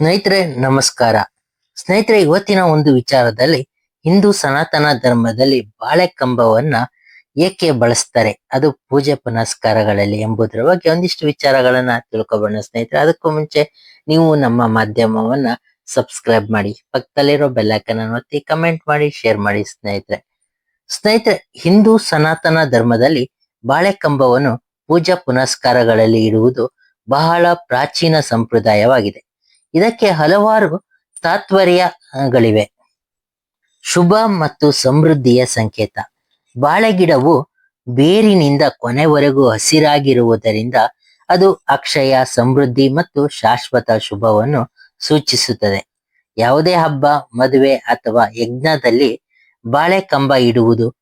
ಸ್ನೇಹಿತರೆ, ನಮಸ್ಕಾರ. ಸ್ನೇಹಿತರೆ, ಇವತ್ತಿನ ಒಂದು ವಿಚಾರದಲ್ಲಿ ಹಿಂದೂ ಸನಾತನ ಧರ್ಮದಲ್ಲಿ ಬಾಳೆ ಕಂಬವನ್ನ ಏಕೆ ಬಳಸ್ತಾರೆ? ಅದು ಪೂಜೆ ಪುನಸ್ಕಾರಗಳಲ್ಲಿ ಎಂಬುದರ ಬಗ್ಗೆ ಒಂದಿಷ್ಟು ವಿಚಾರಗಳನ್ನ ತಿಳ್ಕೊಬೋಣ ಸ್ನೇಹಿತರೆ. ಅದಕ್ಕೂ ಮುಂಚೆ ನೀವು ನಮ್ಮ ಮಾಧ್ಯಮವನ್ನ ಸಬ್ಸ್ಕ್ರೈಬ್ ಮಾಡಿ, ಪಕ್ಕದಲ್ಲಿರೋ ಬೆಲ್ಲೈಕನ್ ಅನ್ನು ಒತ್ತಿ ಕಮೆಂಟ್ ಮಾಡಿ, ಶೇರ್ ಮಾಡಿ ಸ್ನೇಹಿತರೆ. ಸ್ನೇಹಿತರೆ, ಹಿಂದೂ ಸನಾತನ ಧರ್ಮದಲ್ಲಿ ಬಾಳೆ ಕಂಬವನ್ನು ಪೂಜಾ ಪುನಸ್ಕಾರಗಳಲ್ಲಿ ಇಡುವುದು ಬಹಳ ಪ್ರಾಚೀನ ಸಂಪ್ರದಾಯವಾಗಿದೆ. ಇದಕ್ಕೆ ಹಲವಾರು ತಾತ್ಪರ್ಯಗಳಿವೆ. ಶುಭ ಮತ್ತು ಸಮೃದ್ಧಿಯ ಸಂಕೇತ. ಬಾಳೆಗಿಡವು ಬೇರಿನಿಂದ ಕೊನೆವರೆಗೂ ಹಸಿರಾಗಿರುವುದರಿಂದ ಅದು ಅಕ್ಷಯ, ಸಮೃದ್ಧಿ ಮತ್ತು ಶಾಶ್ವತ ಶುಭವನ್ನು ಸೂಚಿಸುತ್ತದೆ. ಯಾವುದೇ ಹಬ್ಬ, ಮದುವೆ ಅಥವಾ ಯಜ್ಞದಲ್ಲಿ ಬಾಳೆ ಕಂಬ ಇಡುವುದು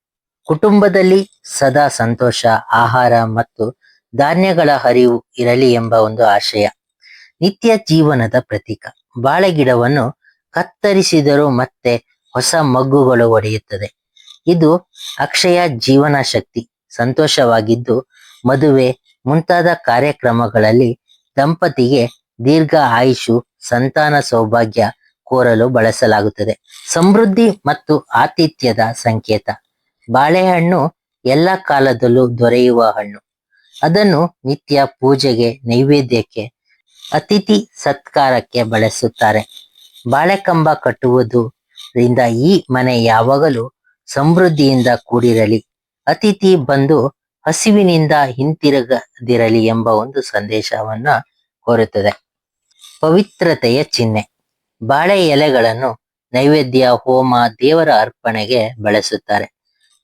ಕುಟುಂಬದಲ್ಲಿ ಸದಾ ಸಂತೋಷ, ಆಹಾರ ಮತ್ತು ಧಾನ್ಯಗಳ ಹರಿವು ಇರಲಿ ಎಂಬ ಒಂದು ಆಶಯ. ನಿತ್ಯ ಜೀವನದ ಪ್ರತೀಕ. ಬಾಳೆಗಿಡವನ್ನು ಕತ್ತರಿಸಿದರೂ ಮತ್ತೆ ಹೊಸ ಮಗ್ಗುಗಳು ಒಡೆಯುತ್ತದೆ. ಇದು ಅಕ್ಷಯ ಜೀವನ ಶಕ್ತಿ ಸಂತೋಷವಾಗಿದ್ದು, ಮದುವೆ ಮುಂತಾದ ಕಾರ್ಯಕ್ರಮಗಳಲ್ಲಿ ದಂಪತಿಗೆ ದೀರ್ಘ ಆಯುಷು, ಸಂತಾನ ಸೌಭಾಗ್ಯ ಕೋರಲು ಬಳಸಲಾಗುತ್ತದೆ. ಸಮೃದ್ಧಿ ಮತ್ತು ಆತಿಥ್ಯದ ಸಂಕೇತ. ಬಾಳೆಹಣ್ಣು ಎಲ್ಲ ಕಾಲದಲ್ಲೂ ದೊರೆಯುವ ಹಣ್ಣು. ಅದನ್ನು ನಿತ್ಯ ಪೂಜೆಗೆ, ನೈವೇದ್ಯಕ್ಕೆ ಅತಿಥಿ ಸತ್ಕಾರಕ್ಕೆ ಬಳಸುತ್ತಾರೆ. ಬಾಳೆಕಂಬ ಕಟ್ಟುವುದರಿಂದ ಈ ಮನೆ ಯಾವಾಗಲೂ ಸಮೃದ್ಧಿಯಿಂದ ಕೂಡಿರಲಿ. ಅತಿಥಿ ಬಂದು ಹಸಿವಿನಿಂದ ಹಿಂತಿರುಗದಿರಲಿ ಎಂಬ ಒಂದು ಸಂದೇಶವನ್ನ ಕೋರುತ್ತದೆ. ಪವಿತ್ರತೆಯ ಚಿಹ್ನೆ. ಬಾಳೆ ಎಲೆಗಳನ್ನು ನೈವೇದ್ಯ, ಹೋಮ, ದೇವರ ಅರ್ಪಣೆಗೆ ಬಳಸುತ್ತಾರೆ.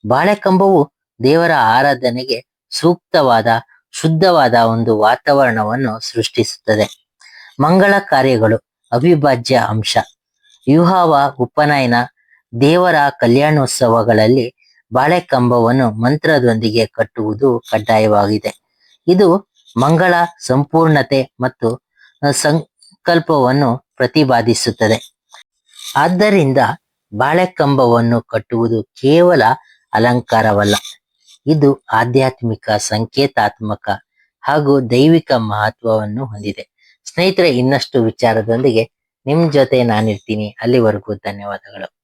ಬಾಳೆಕಂಬವು ದೇವರ ಆರಾಧನೆಗೆ ಸೂಕ್ತವಾದ ಶುದ್ಧವಾದ ಒಂದು ವಾತಾವರಣವನ್ನು ಸೃಷ್ಟಿಸುತ್ತದೆ. ಮಂಗಳ ಕಾರ್ಯಗಳು ಅವಿಭಾಜ್ಯ ಅಂಶ. ವಿವಾಹ ಉಪನಯನ ದೇವರ ಕಲ್ಯಾಣೋತ್ಸವಗಳಲ್ಲಿ ಬಾಳೆಕಂಬವನ್ನು ಮಂತ್ರದೊಂದಿಗೆ ಕಟ್ಟುವುದು ಕಡ್ಡಾಯವಾಗಿದೆ. ಇದು ಮಂಗಳ ಸಂಪೂರ್ಣತೆ ಮತ್ತು ಸಂಕಲ್ಪವನ್ನು ಪ್ರತಿಪಾದಿಸುತ್ತದೆ. ಆದ್ದರಿಂದ ಬಾಳೆಕಂಬವನ್ನು ಕಟ್ಟುವುದು ಕೇವಲ ಅಲಂಕಾರವಲ್ಲ. ಇದು ಆಧ್ಯಾತ್ಮಿಕ, ಸಂಕೇತಾತ್ಮಕ ಹಾಗೂ ದೈವಿಕ ಮಹತ್ವವನ್ನು ಹೊಂದಿದೆ. ಸ್ನೇಹಿತರೆ, ಇನ್ನಷ್ಟು ವಿಚಾರದೊಂದಿಗೆ ನಿಮ್ ಜೊತೆ ನಾನಿರ್ತೀನಿ. ಅಲ್ಲಿವರೆಗೂ ಧನ್ಯವಾದಗಳು.